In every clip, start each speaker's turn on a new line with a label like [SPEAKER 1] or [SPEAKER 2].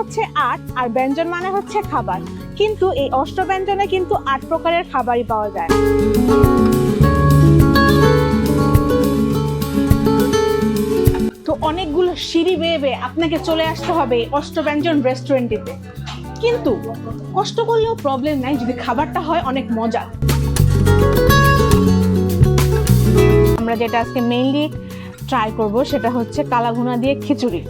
[SPEAKER 1] হচ্ছে আট আর ব্যঞ্জন মানে হচ্ছে খাবার। কিন্তু এই অষ্টব্যঞ্জনে কিন্তু আট প্রকারের খাবারই পাওয়া যায়। তো অনেকগুলো সিঁড়ি বেয়ে বেয়ে আপনাকে চলে আসতে হবে অষ্টব্যঞ্জন রেস্টুরেন্টটিতে। কিন্তু কষ্ট করলেও প্রবলেম নাই, যদি খাবারটা হয় অনেক মজা। আমরা যেটা আজকে মেইনলি ট্রাই করব সেটা হচ্ছে কালাভুনা দিয়ে খিচুড়ি।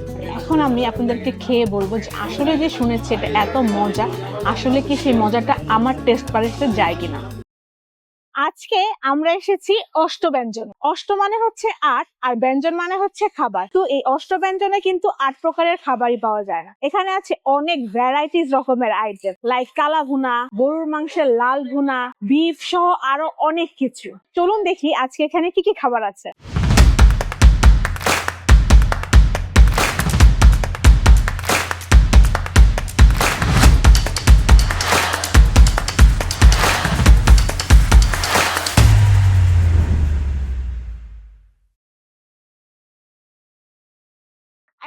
[SPEAKER 1] এখন আমি আপনাদেরকে খেয়ে বলব যে আসলে যে শুনেছি এটা এত মজা, আসলে কি সেই মজাটা আমার টেস্ট পারেতে যায় কিনা? আজকে আমরা এসেছি অষ্ট ব্যঞ্জন অষ্ট মানে হচ্ছে আট, আর ব্যঞ্জন মানে হচ্ছে খাবার। তো এই অষ্ট ব্যঞ্জনে কিন্তু আট প্রকারের খাবারই পাওয়া যায় না। এখানে আছে অনেক ভ্যারাইটিস রকমের আইটেম লাইক কালা ভুনা, গরুর মাংসের লাল ভুনা বিফ সহ আরও অনেক কিছু। চলুন দেখি আজকে এখানে কি কি খাবার আছে।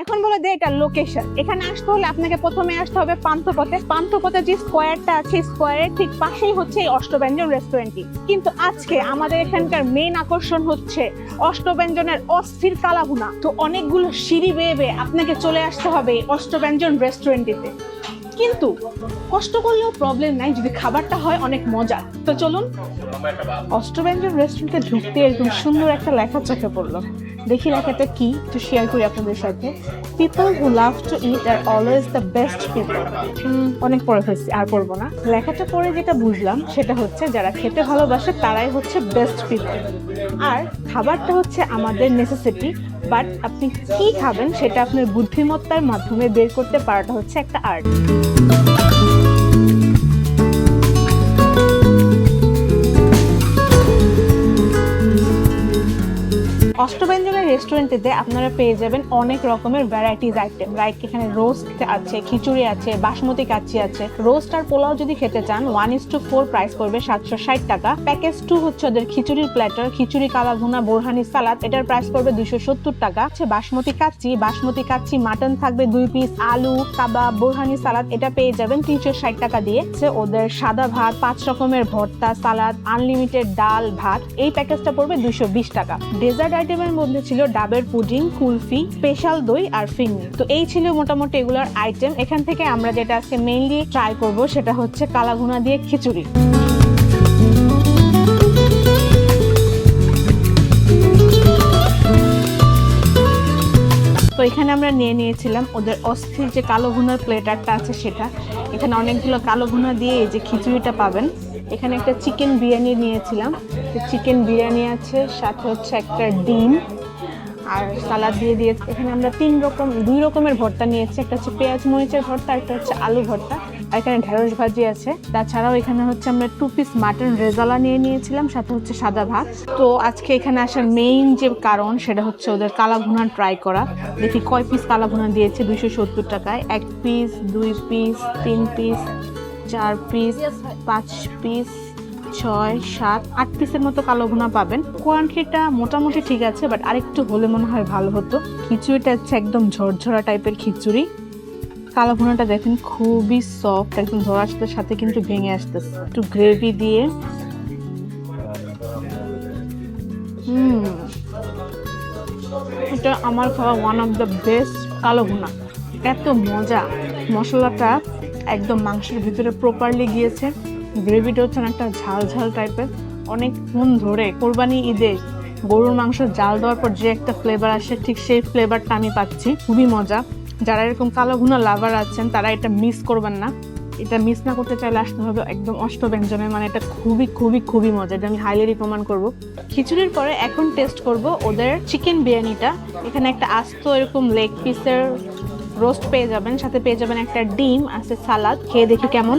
[SPEAKER 1] এখন বলে দে এটা লোকেশন এখানে আসতে হলে আপনাকে প্রথমে আসতে হবে পান্থপথে। পান্থপথে যে স্কোয়ারটা আছে স্কোয়ারের ঠিক পাশেই হচ্ছে এই অষ্টব্যঞ্জন রেস্টুরেন্টটি কিন্তু আজকে আমাদের এখানকার মেইন আকর্ষণ হচ্ছে অষ্টব্যঞ্জনের অস্থির কালাভুনা। তো অনেকগুলো সিঁড়ি বেয়ে বেয়ে আপনাকে চলে আসতে হবে অষ্টব্যঞ্জন রেস্টুরেন্টটিতে কিন্তু কষ্ট করলেও প্রবলেম নাই, যদি খাবারটা হয় অনেক মজা। তো চলুন, অষ্টব্যঞ্জন রেস্টুরেন্টে ঢুকতে এরকম সুন্দর একটা লেখা চোখে পড়ল। দেখি লেখাটা কি একটু শেয়ার করি আপনাদের সাথে। People who love to eat are always the best people অনেক পড়ে ফেলছি, আর পড়ব না। লেখাটা পড়ে যেটা বুঝলাম, সেটা হচ্ছে যারা খেতে ভালোবাসে, তারাই হচ্ছে বেস্ট পিপল আর খাবারটা হচ্ছে আমাদের নেসেসিটি বাট আপনি কি খাবেন সেটা আপনার বুদ্ধিমত্তার মাধ্যমে বের করতে পারাটা হচ্ছে একটা আর্ট অষ্টব্যঞ্জনের রেস্টুরেন্টেতে আপনারা পেয়ে যাবেন অনেক রকমের ভ্যারাইটিস আইটেম লাইক এখানে রোস্ট আছে, খিচুড়ি আছে, বাসমতি কাচ্চি আছে। রোস্ট আর পোলাও যদি খেতে চান one is to four price পড়বে সাতশো ষাট টাকা। প্যাকেজ টু হচ্ছে ওদের খিচুড়ির প্ল্যাটার খিচুড়ি কালা ভুনা বোরহানি সালাদ, এটার প্রাইস পড়বে দুশো সত্তর টাকা। আছে বাসমতি কাচ্চি বাসমতি কাচ্চি মাটন থাকবে দুই পিস আলু, কাবাব, বোরহানি সালাদ, এটা পেয়ে যাবেন তিনশো ষাট টাকা দিয়ে। ওদের সাদা ভাত, পাঁচ রকমের ভর্তা, সালাদ আনলিমিটেড ডাল, ভাত, এই প্যাকেজটা পড়বে দুশো বিশ টাকা। ডেজার্ট আইটেমের মধ্যে ছিল ডাবের পুডিং, কুলফি, স্পেশাল দই আর ফিঙ্গি তো এই ছিল মোটামুটি এগুলোর আইটেম এখান থেকে আমরা যেটা আজকে মেইনলি ট্রাই করব সেটা হচ্ছে কালাভুনা দিয়ে খিচুড়ি। তো এখানে আমরা নিয়ে নিয়েছিলাম ওদের অস্থির যে কালো ভুনার প্লেটারটা আছে সেটা। এখানে অনেকগুলো কালো ভুনা দিয়ে এই যে খিচুড়িটা পাবেন। এখানে একটা চিকেন বিরিয়ানি নিয়েছিলাম। চিকেন বিরিয়ানি আছে, সাথে হচ্ছে একটা ডিম, আর সালাদ দিয়ে দিয়েছে। এখানে আমরা তিন রকম, দুই রকমের ভর্তা নিয়েছি। একটা হচ্ছে পেঁয়াজ মরিচের ভর্তা, একটা হচ্ছে আলু ভর্তা, আর এখানে ঢেঁড়স ভাজি আছে। তাছাড়াও এখানে হচ্ছে আমরা টু পিস মাটন রেজালা নিয়ে নিয়েছিলাম, সাথে হচ্ছে সাদা ভাত। তো আজকে এখানে আসার মেইন যে কারণ, সেটা হচ্ছে ওদের কালা ভুনা ট্রাই করা। দেখি কয় পিস কালা ভুনা দিয়েছে, দুইশো সত্তর টাকায়। এক পিস দুই পিস তিন পিস চার পিস পাঁচ পিস ছয়, সাত, আট পিসের মতো কালো ভুনা পাবেন। কোয়ান্টিটিটা মোটামুটি ঠিক আছে বাট আরেকটু হলে মনে হয় ভালো হতো। খিচুড়িটা হচ্ছে একদম ঝরঝরা টাইপের খিচুড়ি। কালো ভুনাটা দেখেন খুবই সফট একদম ধরার সাথে কিন্তু ভেঙে আসতেছে। একটু গ্রেভি দিয়ে। এটা আমার খাওয়া ওয়ান অফ দ্য বেস্ট কালো ভুনা। এত মজা। মশলাটা একদম মাংসের ভিতরে প্রপারলি গিয়েছে। গ্রেভিটা হচ্ছে একটা ঝাল ঝাল টাইপের অনেকক্ষণ ধরে কোরবানি ঈদে গরুর মাংস জাল দেওয়ার পর যে একটা ফ্লেভার আসে, ঠিক সেই ফ্লেভারটা আমি পাচ্ছি। খুবই মজা। যারা এরকম কালো ভুনা লাভার আছেন, তারা এটা মিস করবেন না। এটা মিস না করতে চাইলে আসতে হবে একদম অষ্টব্যঞ্জনের মানে এটা খুবই খুবই খুবই মজা। এটা আমি হাইলি রিকমেন্ড করব। খিচুড়ির পরে এখন টেস্ট করব ওদের চিকেন বিরিয়ানিটা। এখানে একটা আস্ত এরকম লেগ পিসের রোস্ট পেয়ে যাবেন, সাথে পেয়ে যাবেন একটা ডিম, আছে সালাদ, খেয়ে দেখি কেমন।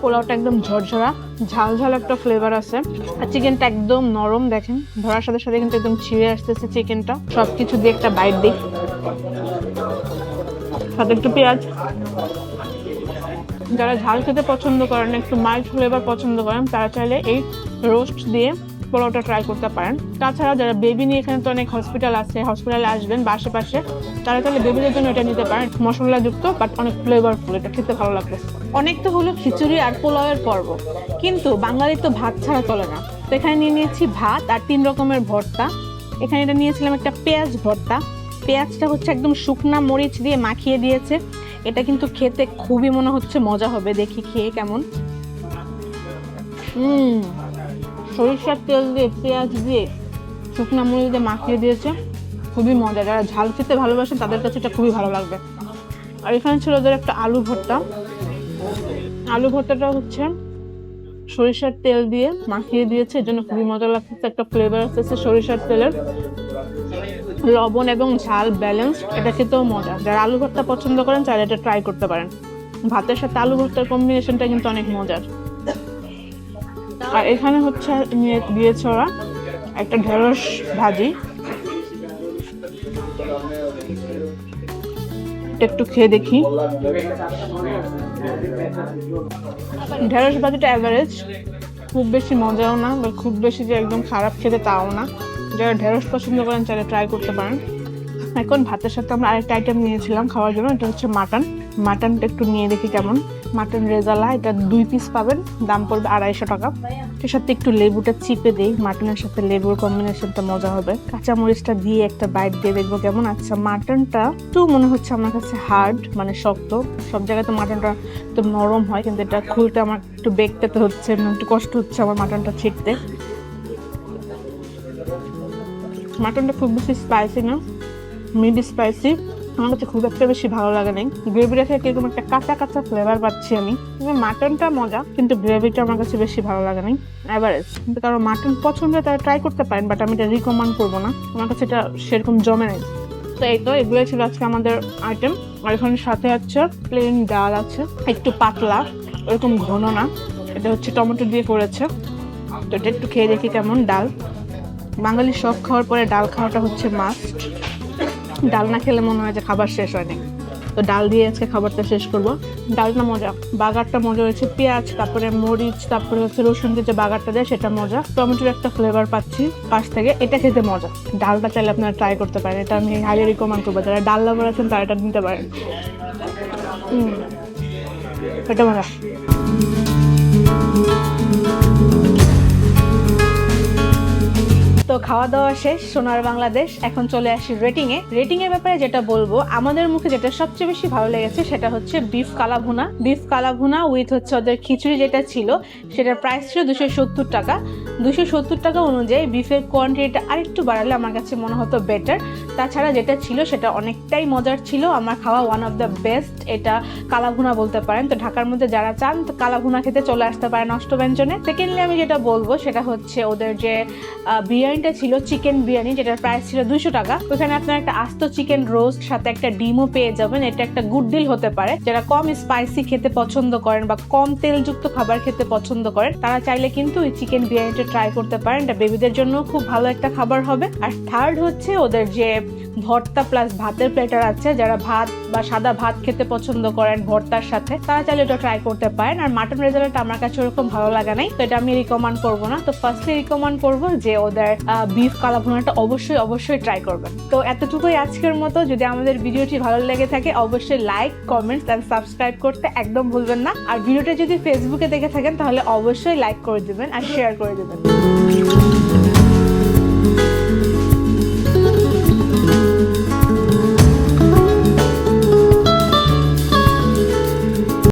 [SPEAKER 1] পোলাওটা একদম ঝরঝরা, ঝাল ঝাল একটা ফ্লেভার আছে। আর চিকেনটা একদম নরম, দেখেন, ধরার সাথে সাথে কিন্তু একদম ছিঁড়ে আসতেছে চিকেনটা সব কিছু দিয়ে একটা বাইট দিই। সাথে একটু পেঁয়াজ। যারা ঝাল খেতে পছন্দ করেন, একটু মাইল্ড ফ্লেভার পছন্দ করেন, তারা চাইলে এই রোস্ট দিয়ে পোলাওটা ট্রাই করতে পারেন। তাছাড়া যারা বেবি নিয়ে এখানে তো অনেক হসপিটাল আছে হসপিটালে আসবেন বা আশেপাশে তারা তাহলে বেবিদের জন্য এটা নিতে পারেন। মশলাযুক্ত বাট অনেক ফ্লেভারফুল এটা খেতে ভালো লাগবে। অনেক তো হলো খিচুড়ি আর পোলাওয়ের পর্ব, কিন্তু বাঙালির তো ভাত ছাড়া চলে না। তো এখানে নিয়ে নিয়েছি ভাত আর তিন রকমের ভর্তা। এখানে এটা নিয়েছিলাম একটা পেঁয়াজ ভর্তা। পেঁয়াজটা হচ্ছে একদম শুকনা মরিচ দিয়ে মাখিয়ে দিয়েছে। এটা কিন্তু খেতে খুবই মনে হচ্ছে মজা হবে, দেখি খেয়ে কেমন। হুম। সরিষার তেল দিয়ে, পেঁয়াজ দিয়ে শুকনো মরিচ দিয়ে মাখিয়ে দিয়েছে। খুবই মজা যারা ঝাল খেতে ভালোবাসেন তাদের কাছে এটা খুবই ভালো লাগবে। আর এখানে ছিল ওদের একটা আলু ভর্তা। আলু ভর্তাটা হচ্ছে সরিষার তেল দিয়ে মাখিয়ে দিয়েছে। এর জন্য খুবই মজা লাগতেছে একটা ফ্লেভার আসতেছে সরিষার তেলের। লবণ এবং ঝাল ব্যালেন্স এটা খেতেও মজা। যারা আলু ভর্তা পছন্দ করেন, তারা এটা ট্রাই করতে পারেন। ভাতের সাথে আলু ভর্তার কম্বিনেশনটা কিন্তু অনেক মজার। আর এখানে হচ্ছে নিয়ে দিয়েছে ওরা একটা ঢেঁড়স ভাজি। একটু খেয়ে দেখি। ঢেঁড়স ভাজিটা অ্যাভারেজ খুব বেশি মজাও না, বা খুব বেশি যে একদম খারাপ খেতে তাও না। যারা ঢেঁড়স পছন্দ করেন চাইলে ট্রাই করতে পারেন। এখন ভাতের সাথে আমরা আরেকটা আইটেম নিয়েছিলাম খাওয়ার জন্য, এটা হচ্ছে মাটন মাটনটা একটু নিয়ে দেখি কেমন। মাটন রেজালা, এটা দুই পিস পাবেন, দাম পড়বে আড়াইশো টাকা। এর সাথে একটু লেবুটা চিপে দিই মাটনের সাথে লেবুর কম্বিনেশনটা মজা হবে। কাঁচা মরিচটা দিয়ে একটা বাইট দিয়ে দেখব কেমন। আচ্ছা মাটনটা একটু মনে হচ্ছে আমার কাছে হার্ড মানে শক্ত। সব জায়গায় তো মাটনটা একটু নরম হয়, কিন্তু এটা খুলতে আমার একটু বেগ পেতে হচ্ছে মানে একটু কষ্ট হচ্ছে আমার মাটনটা ছিটতে মাটনটা খুব বেশি স্পাইসি না। মিড স্পাইসি, আমার কাছে খুব একটা বেশি ভালো লাগে নাই। গ্রেভিটা থেকে কীরকম একটা কাঁচা কাঁচা ফ্লেভার পাচ্ছি আমি। মাটনটা মজা, কিন্তু গ্রেভিটা আমার কাছে বেশি ভালো লাগে নাই। অ্যাভারেজ কিন্তু কারও মাটন পছন্দ তারা ট্রাই করতে পারেন বাট আমি এটা রিকমেন্ড করব না। আমার কাছে এটা সেরকম জমে নেই। তো এই তো এগুলো ছিল আজকে আমাদের আইটেম আর এখানে সাথে আছে প্লেন ডাল আছে, একটু পাতলা, ওরকম ঘন না। এটা হচ্ছে টমেটো দিয়ে করেছে। তো এটা একটু খেয়ে দেখি কেমন ডাল। বাঙালি সব খাওয়ার পরে ডাল খাওয়াটা হচ্ছে মাস্ট ডাল না খেলে মনে হয় যে খাবার শেষ হয়নি। তো ডাল দিয়ে আজকে খাবারটা শেষ করব। ডালটা মজা। বাগারটা মজা হয়েছে পেঁয়াজ, তারপরে মরিচ, তারপরে হচ্ছে রসুন দিয়ে যে বাগারটা দেয় সেটা মজা। টমেটোর একটা ফ্লেভার পাচ্ছি পাশ থেকে। এটা খেতে মজা। ডালটা চাইলে আপনারা ট্রাই করতে পারেন। এটা আমি হাইলি রিকমেন্ড করব। যারা ডাল লাভার আছেন, তারা এটা নিতে পারেন। এটা মজা। খাওয়া দাওয়া শেষ, সোনার বাংলাদেশ। এখন চলে আসি রেটিং এ। রেটিং এর ব্যাপারে যেটা বলব, আমাদের মুখে যেটা সবচেয়ে বেশি ভালো লেগেছে সেটা হচ্ছে beef kala bhuna. Beef kala bhuna with হচ্ছে ওদের খিচুড়ি যেটা ছিল, সেটার প্রাইস ছিল দুশো সত্তর টাকা। দুশো সত্তর টাকা অনুযায়ী বিফের কোয়ান্টিটিটা আরেকটু বাড়ালে আমার কাছে মনে হতো বেটার তাছাড়া যেটা ছিল সেটা অনেকটাই মজার ছিল। আমার খাওয়া ওয়ান অফ দ্য বেস্ট এটা কালাভুনা বলতে পারেন। তো ঢাকার মধ্যে যারা চান কালাভুনা খেতে চলে আসতে পারেন অষ্টব্যঞ্জনে। সেকেন্ডলি আমি যেটা বলব, সেটা হচ্ছে ওদের যে বিরিয়ানিটা ছিল চিকেন বিরিয়ানি, যেটার প্রাইস ছিল দুশো টাকা। ওখানে আপনার একটা আস্ত চিকেন রোস্ট সাথে একটা ডিমও পেয়ে যাবেন। এটা একটা গুড ডিল হতে পারে। যারা কম স্পাইসি খেতে পছন্দ করেন বা কম তেলযুক্ত খাবার খেতে পছন্দ করেন, তারা চাইলে কিন্তু ওই চিকেন বিরিয়ানিটা ট্রাই করতে পারেন। এটা বেবিদের জন্য খুব ভালো একটা খাবার হবে। আর থার্ড হচ্ছে ওদের যে ভর্তা প্লাস ভাতের প্লেটার আছে, যারা ভাত বা সাদা ভাত খেতে পছন্দ করেন ভর্তার সাথে, তারা চাইলে এটা ট্রাই করতে পারেন। আর মাটন রেজাল্ট আমার কাছে ওরকম ভালো লাগে নাই, তো এটা আমি রিকমেন্ড করব না। তো ফার্স্টলি রিকমেন্ড করব যে ওদের বিফ কালাভুনাটা অবশ্যই অবশ্যই ট্রাই করবেন। তো এতটুকুই আজকের মতো। যদি আমাদের ভিডিওটি ভালো লেগে থাকে, অবশ্যই লাইক কমেন্টস অ্যান্ড সাবস্ক্রাইব করতে একদম ভুলবেন না। আর ভিডিওটা যদি ফেসবুকে দেখে থাকেন, তাহলে অবশ্যই লাইক করে দিবেন আর শেয়ার করে দিবেন।